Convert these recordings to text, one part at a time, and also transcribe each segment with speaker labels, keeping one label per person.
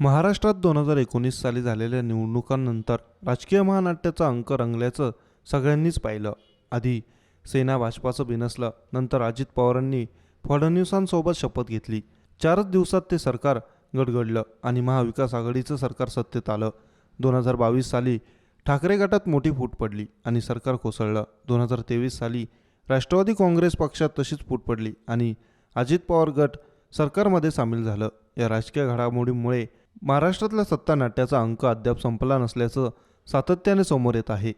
Speaker 1: महाराष्ट्रात दोन हजार एकोणीस साली झालेल्या निवडणुकांनंतर राजकीय महानाट्याचा अंक रंगल्याचं सगळ्यांनीच पाहिलं. आधी सेना भाजपाचं बिनसलं नंतर अजित पवारांनी फडणवीसांसोबत शपथ घेतली. चारच दिवसात ते सरकार गडगडलं आणि महाविकास आघाडीचं सरकार सत्तेत आलं. दोन हजार बावीस साली ठाकरे गटात मोठी फूट पडली आणि सरकार कोसळलं. दोन हजार तेवीस साली राष्ट्रवादी काँग्रेस पक्षात तशीच फूट पडली आणि अजित पवार गट सरकारमध्ये सामील झालं. या राजकीय घडामोडींमुळे महाराष्ट्रातल्या सत्ता नाट्याचा अंक अद्याप संपला नसल्याचं सातत्याने समोर येत आहे.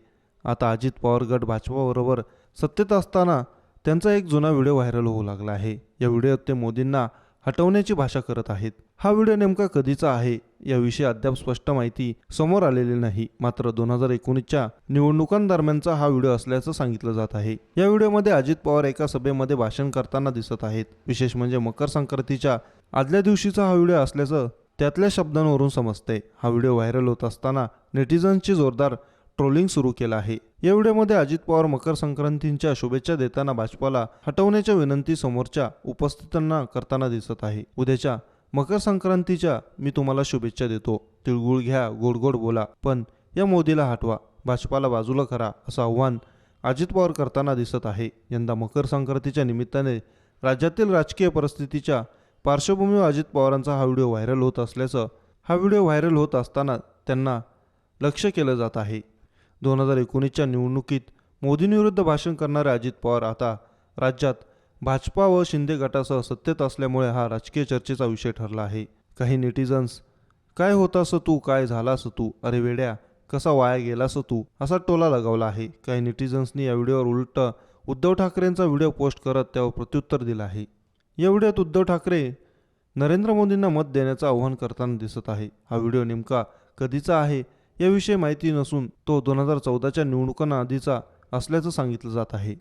Speaker 1: आता अजित पवार गट भाजपाबरोबर सत्तेत असताना त्यांचा एक जुना व्हिडिओ व्हायरल होऊ लागला आहे. या व्हिडिओत ते मोदींना हटवण्याची भाषा करत आहेत. हा व्हिडिओ नेमका कधीचा आहे याविषयी अद्याप स्पष्ट माहिती समोर आलेली नाही. मात्र दोन हजार एकोणीसच्या निवडणुकांदरम्यानचा हा व्हिडिओ असल्याचं सांगितलं जात आहे. या व्हिडिओमध्ये अजित पवार एका सभेमध्ये भाषण करताना दिसत आहेत. विशेष म्हणजे मकर संक्रांतीच्या आदल्या दिवशीचा हा व्हिडिओ असल्याचं त्यातल्या शब्दांवरून समजते. हा व्हिडिओ व्हायरल होत असताना नेटिझन्सची जोरदार ट्रोलिंग सुरू केलं आहे. या व्हिडिओमध्ये अजित पवार मकर संक्रांतीच्या शुभेच्छा देताना भाजपाला हटवण्याच्या विनंती समोरच्या उपस्थितांना करताना दिसत आहे. उद्याच्या मकर संक्रांतीच्या मी तुम्हाला शुभेच्छा देतो. तिळगुळ घ्या गोड गोड बोला पण या मोदीला हटवा. भाजपाला बाजूला करा असं आव्हान अजित पवार करताना दिसत आहे. यंदा मकर संक्रांतीच्या निमित्ताने राज्यातील राजकीय परिस्थितीच्या पार्श्वभूमीवर अजित पवारांचा हा व्हिडिओ व्हायरल होत असल्याचं हा व्हिडिओ व्हायरल होत असताना त्यांना लक्ष केलं जात आहे. दोन हजार एकोणीसच्या निवडणुकीत मोदींविरुद्ध भाषण करणारे अजित पवार आता राज्यात भाजपा व शिंदे गटासह सत्तेत असल्यामुळे हा राजकीय चर्चेचा विषय ठरला आहे. काही नेटिझन्स काय होतास तू? काय झालास तू? अरे वेड्या कसा वाया गेलास तू? असा टोला लगावला आहे. काही नेटिझन्सनी या व्हिडिओवर उलट उद्धव ठाकरेंचा व्हिडिओ पोस्ट करत त्यावर प्रत्युत्तर दिलं आहे. एवढ्यात उद्धव ठाकरे नरेंद्र मोदींना मत देण्याचं आवाहन करताना दिसत आहे. हा व्हिडिओ नेमका कधीचा आहे याविषयी माहिती नसून तो दोन हजार चौदाच्या निवडणुकांना आधीचा असल्याचं सांगितलं जात आहे.